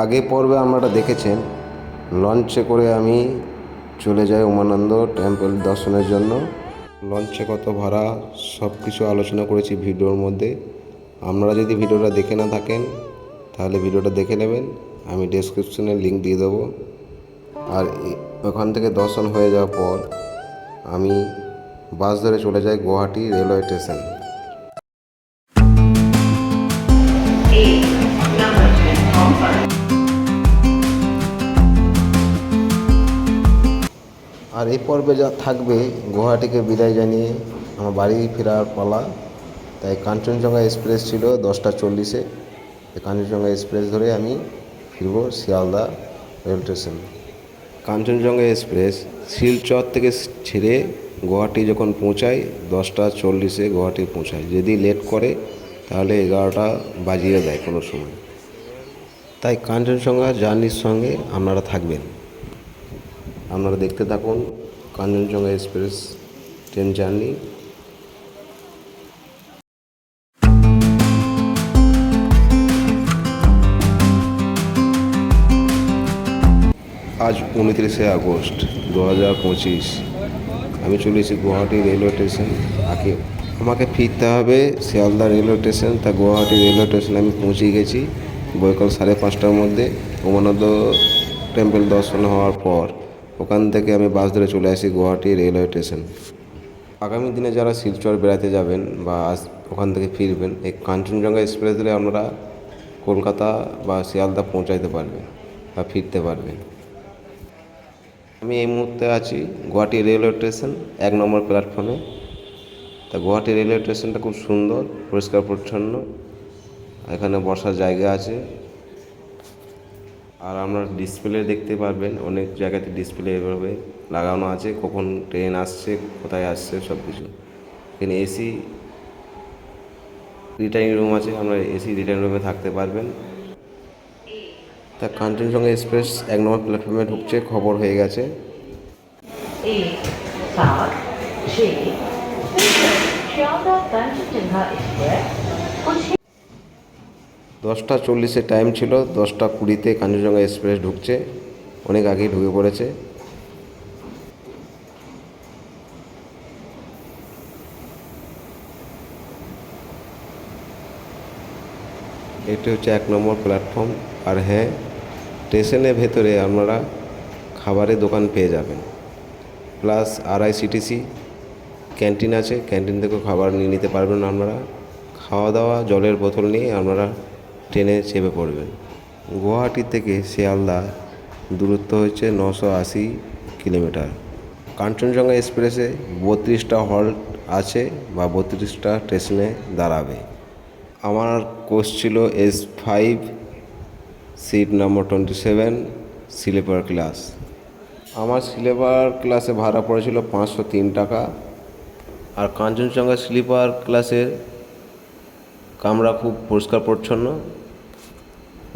আগে পর্বে আপনারা দেখেছেন। লঞ্চে করে আমি চলে যাই উমানন্দ টেম্পল দর্শনের জন্য। লঞ্চে কত ভাড়া সব কিছু আলোচনা করেছি ভিডিওর মধ্যে। আপনারা যদি ভিডিওটা দেখে না থাকেন, তাহলে ভিডিওটা দেখে নেবেন। আমি ডেসক্রিপশনে লিঙ্ক দিয়ে দেবো। আর ওখান থেকে দর্শন হয়ে যাওয়ার পর আমি বাস ধরে চলে যাই গুয়াহাটি রেলওয়ে স্টেশন। আর এই পর্বে যা থাকবে, গুয়াহাটিকে বিদায় জানিয়ে আমার বাড়ি ফেরার পালা। তাই কাঞ্চনজঙ্ঘা এক্সপ্রেস ছিল দশটা চল্লিশে। কাঞ্চনজঙ্ঘা এক্সপ্রেস ধরে আমি ফিরব Sealdah rail station. Kanchenjunga express Silchar থেকে ছেড়ে গুয়াহাটি যখন পৌঁছায়, দশটা চল্লিশে গুয়াহাটি পৌঁছায়। যদি লেট করে, তাহলে এগারোটা বাজিয়ে দেয় কোনো সময়। তাই কাঞ্চনজঙ্ঘা জার্নির সঙ্গে আপনারা থাকবেন। আপনারা দেখতে থাকুন কাঞ্চনজঙ্ঘা এক্সপ্রেস ট্রেন জার্নি। আজ উনত্রিশে আগস্ট দু হাজার পঁচিশ। আমি চলে এসেছি গুয়াহাটি রেলওয়ে স্টেশন। আগে আমাকে ফিরতে হবে শিয়ালদা রেলওয়ে স্টেশন। তা গুয়াহাটি রেলওয়ে স্টেশনে আমি পৌঁছে গেছি বৈকাল সাড়ে পাঁচটার মধ্যে। উমানন্দ টেম্পল দর্শন হওয়ার পর। ওখান থেকে আমি বাস ধরে চলে আসি গুয়াহাটি রেলওয়ে স্টেশন। আগামী দিনে যারা শিলচর বেড়াতে যাবেন বা ওখান থেকে ফিরবেন, এই কাঞ্চনজঙ্ঘা এক্সপ্রেস ধরে আপনারা কলকাতা বা শিয়ালদা পৌঁছাইতে পারবেন বা ফিরতে পারবেন। আমি এই মুহূর্তে আছি গুয়াহাটি রেলওয়ে স্টেশন, এক নম্বর প্ল্যাটফর্মে তা গুয়াহাটি রেলওয়ে স্টেশনটা খুব সুন্দর, পরিষ্কার পরিচ্ছন্ন, এখানে বসার জায়গা আছে। আর আমরা ডিসপ্লে দেখতে পারবেন অনেক জায়গাতে ডিসপ্লে এভাবে লাগানো আছে কখন ট্রেন আসছে কোথায় আসছে সব কিছু এখানে এসি রিটার্নিং রুম আছে আমরা এসি রিটার্নিং রুমে থাকতে পারবেন তা কান্ট্রি সঙ্গে এক্সপ্রেস এক নম্বর প্ল্যাটফর্মে ঢুকছে খবর হয়ে গেছে দশটা চল্লিশে টাইম ছিল, দশটা কুড়িতে কাঞ্চনজঙ্ঘা এক্সপ্রেস ঢুকছে, অনেক আগেই ঢুকে পড়েছে। এটি হচ্ছে এক নম্বর প্ল্যাটফর্ম আর হ্যাঁ স্টেশনের ভেতরে আপনারা খাবারের দোকান পেয়ে যাবেন। প্লাস আরআইসিটিসি ক্যান্টিন আছে ক্যান্টিন থেকেও খাবার নিয়ে নিতে পারবেন আপনারা। খাওয়া দাওয়া, জলের বোতল নিয়ে আপনারা ট্রেনে চেপে পড়বেন। গুয়াহাটি থেকে শিয়ালদা দূরত্ব হচ্ছে নশো আশি কিলোমিটার। কাঞ্চনজঙ্ঘা এক্সপ্রেসে বত্রিশটা হল্ট আছে বা বত্রিশটা স্টেশনে দাঁড়াবে। আমার কোচ ছিল S five seat number twenty seven, sleeper class. আমার স্লিপার ক্লাসে ভাড়া পড়েছিল পাঁচশো তিন টাকা। আর কাঞ্চনজঙ্ঘা স্লিপার ক্লাসের কামরা খুব পরিষ্কার পরিচ্ছন্ন।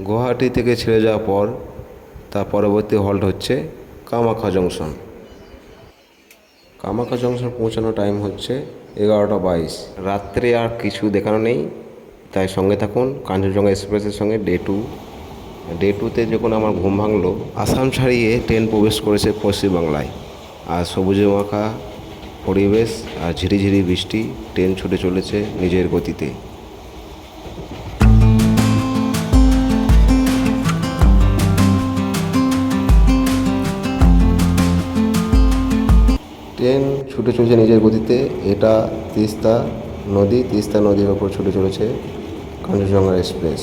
গুয়াহাটি থেকে ছেড়ে যাওয়ার পর তার পরবর্তী হল্ট হচ্ছে কামাখ্যা জংশন। কামাখ্যা জংশন পৌঁছানোর টাইম হচ্ছে এগারোটা বাইশ। রাত্রে আর কিছু দেখানো নেই। তাই সঙ্গে থাকুন কাঞ্চনজঙ্ঘা এক্সপ্রেসের সঙ্গে ডে টু ডে টুতে যখন আমার ঘুম ভাঙলো, আসাম ছাড়িয়ে ট্রেন প্রবেশ করেছে পশ্চিমবাংলায় আর সবুজে মাখা পরিবেশ আর ঝিরিঝিরি বৃষ্টি ট্রেন ছুটে চলেছে নিজের গতিতে। ছুটে চলেছে নিজের গতিতে। এটা তিস্তা নদী তিস্তা নদীর ওপর ছুটে চলেছে কাঞ্চনজঙ্ঘা এক্সপ্রেস।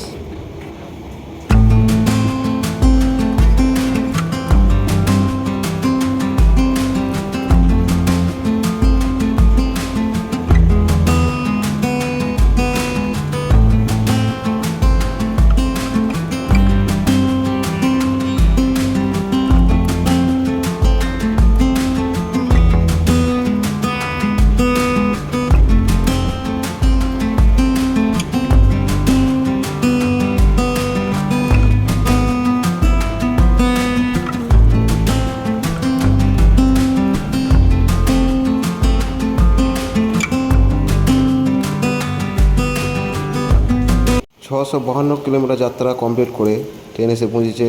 ছশো বাহান্ন কিলোমিটার যাত্রা কমপ্লিট করে ট্রেন এসে পৌঁছেছে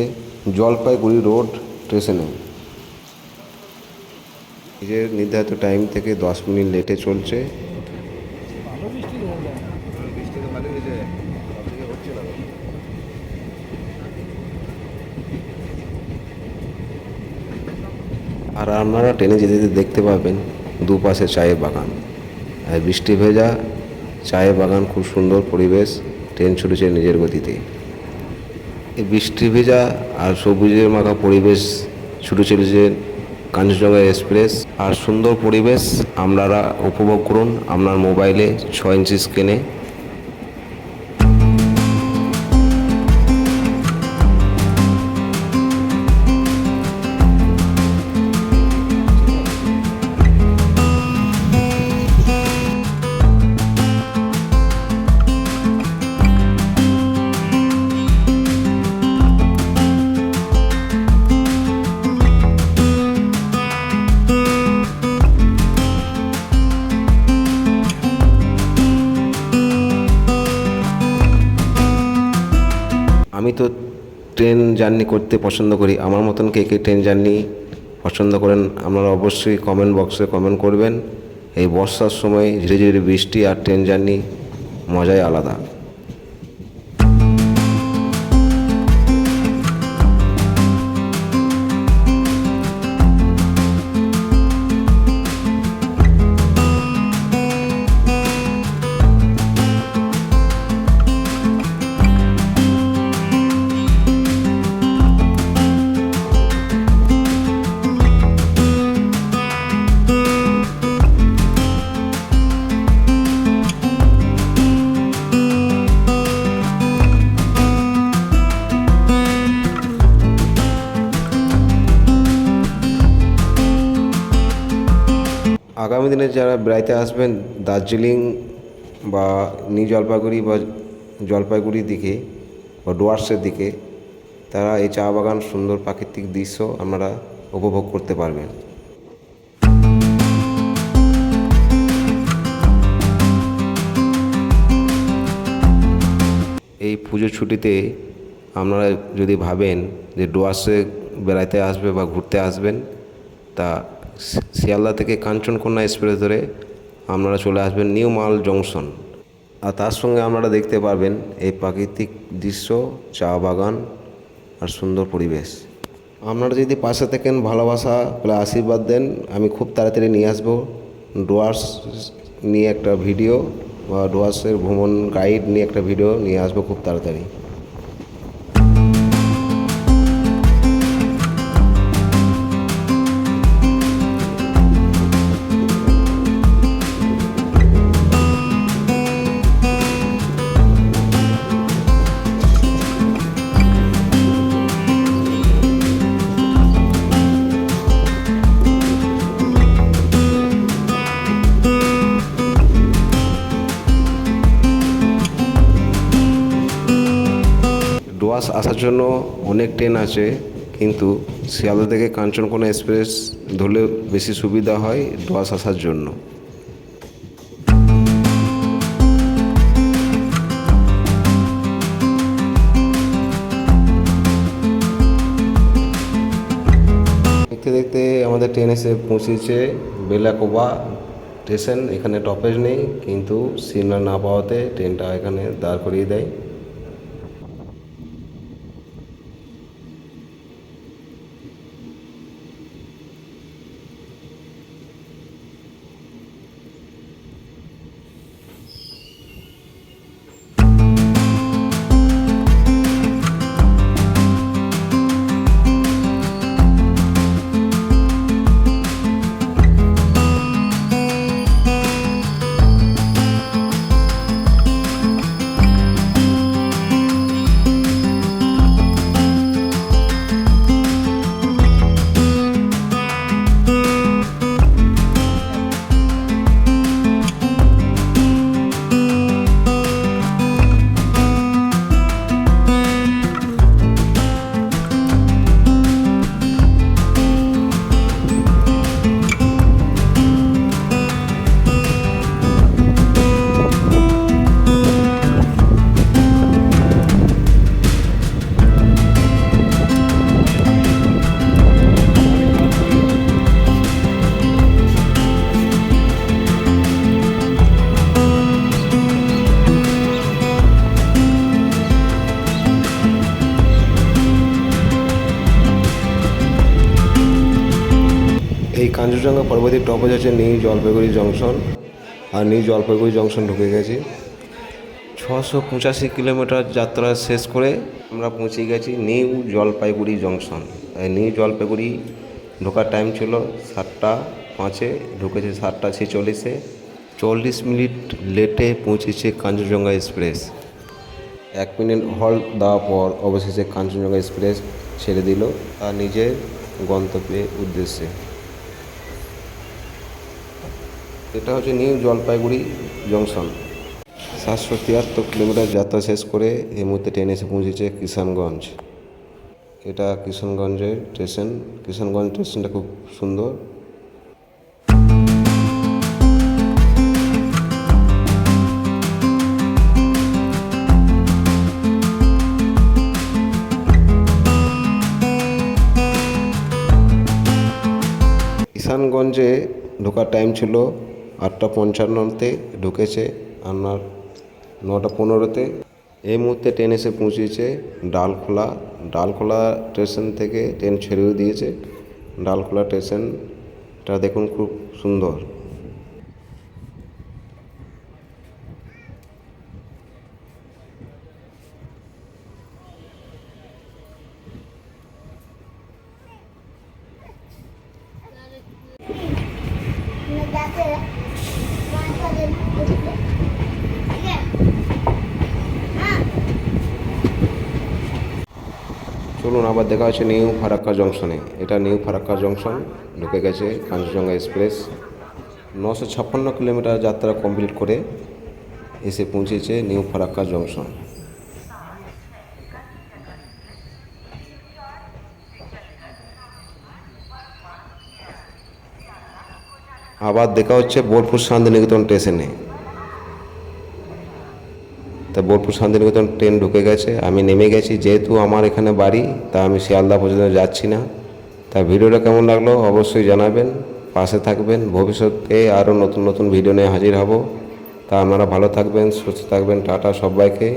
জলপাইগুড়ি রোড স্টেশনে নিজের নির্ধারিত টাইম থেকে দশ মিনিট লেটে চলছে। আর আপনারা ট্রেনে যেতে যেতে দেখতে পাবেন দুপাশে চায়ের বাগান। আর বৃষ্টি ভেজা চায়ের বাগান খুব সুন্দর পরিবেশ। ট্রেন ছুটেছে নিজের গতিতে। এই বৃষ্টি ভেজা আর সবুজের মাখা পরিবেশ ছুটে চলেছে কাঞ্চনজঙ্ঘা এক্সপ্রেস। আর সুন্দর পরিবেশ, আপনারা উপভোগ করুন আপনার মোবাইলে ছ ইঞ্চি স্ক্রিনে জার্নি করতে পছন্দ করি। আমার মতন কে কে ট্রেন জার্নি পছন্দ করেন, আপনারা অবশ্যই কমেন্ট বক্সে কমেন্ট করবেন। এই বর্ষার সময় ঝিরে ঝিরে বৃষ্টি আর ট্রেন জার্নি মজাই আলাদা। আগামী দিনে যারা বেড়াইতে আসবেন দার্জিলিং বা নিউ জলপাইগুড়ি বা জলপাইগুড়ির দিকে বা ডুয়ার্সের দিকে, তারা এই চা বাগান সুন্দর প্রাকৃতিক দৃশ্য আপনারা উপভোগ করতে পারবেন। এই পুজো ছুটিতে আপনারা যদি ভাবেন যে ডুয়ার্সে বেড়াইতে আসবে বা ঘুরতে আসবেন, তা শিয়ালদা থেকে কাঞ্চনকন্যা এক্সপ্রেস ধরে আপনারা চলে আসবেন নিউ মাল জংশন। আর তার সঙ্গে আপনারা দেখতে পারবেন এই প্রাকৃতিক দৃশ্য, চা বাগান আর সুন্দর পরিবেশ। আপনারা যদি পাশে থাকেন, ভালোবাসা প্লাস আশীর্বাদ দেন। আমি খুব তাড়াতাড়ি নিয়ে আসব ডুয়ার্স নিয়ে একটা ভিডিও বা ডুয়ার্সের ভ্রমণ গাইড নিয়ে একটা ভিডিও নিয়ে আসব খুব তাড়াতাড়ি। ডুয়ার্স আসার জন্য অনেক ট্রেন আছে, কিন্তু শিয়ালদা থেকে কাঞ্চনকোনা এক্সপ্রেস ধরলে বেশি সুবিধা হয় ডুয়ার্স আসার জন্য। দেখতে দেখতে আমাদের ট্রেন এসে পৌঁছেছে বেলাকোবা স্টেশন, এখানে টপেজ নেই, কিন্তু সিগন্যাল না পাওয়াতে ট্রেনটা এখানে দাঁড় করিয়ে দেয়। কাঞ্চনজঙ্ঘা পর্বতের টপে যাচ্ছে নিউ জলপাইগুড়ি জংশন। আর নিউ জলপাইগুড়ি জংশন ঢুকে গেছি। ছশো পঁচাশি কিলোমিটার যাত্রা শেষ করে আমরা পৌঁছে গেছি new Jalpaiguri junction. New Jalpaiguri ঢোকার টাইম ছিল সাতটা পাঁচে, ঢুকেছে সাতটা ছেচল্লিশে। চল্লিশ মিনিট লেটে পৌঁছেছে কাঞ্চনজঙ্ঘা এক্সপ্রেস এক মিনিট হল্ট দেওয়ার পর অবশেষে কাঞ্চনজঙ্ঘা এক্সপ্রেস ছেড়ে দিল। তার নিজের গন্তব্যের উদ্দেশ্যে। এটা হচ্ছে নিউ জলপাইগুড়ি জংশন। সাতশো তিয়াত্তর কিলোমিটার যাত্রা শেষ করে এই মুহূর্তে ট্রেন এসে পৌঁছেছে কিষানগঞ্জ। এটা কিষানগঞ্জের স্টেশন। কিষানগঞ্জ স্টেশনটা খুব সুন্দর। কিষানগঞ্জে ঢোকার টাইম ছিল আটটা পঞ্চান্নতে ঢুকেছে আপনার নটা পনেরোতে। এই মুহূর্তে ট্রেন এসে পৌঁছেছে ডালখোলা। ডালখোলা স্টেশন থেকে ট্রেন ছেড়েও দিয়েছে। ডালখোলা স্টেশনটা দেখুন খুব সুন্দর। চলুন আবার দেখা হচ্ছে নিউ ফারাক্কা জংশনে। এটা নিউ ফারাক্কা জংশন, ঢুকে গেছে কাঞ্চনজঙ্ঘা এক্সপ্রেস। নশো ছাপ্পান্ন কিলোমিটার যাত্রা কমপ্লিট করে এসে পৌঁছেছে নিউ ফারাক্কা জংশন। আবার দেখা হচ্ছে বোলপুর শান্তিনিকেতন স্টেশনে। তা বোলপুর শান্তিনিকেতন ট্রেন ঢুকে গেছে। আমি নেমে গেছি, যেহেতু আমার এখানে বাড়ি, তা আমি শিয়ালদা পর্যন্ত যাচ্ছি না। তা ভিডিওটা কেমন লাগল অবশ্যই জানাবেন, পাশে থাকবেন। ভবিষ্যতে আরও নতুন নতুন ভিডিও নিয়ে হাজির হব। তা আপনারা ভালো থাকবেন, সুস্থ থাকবেন। টাটা সবাইকে।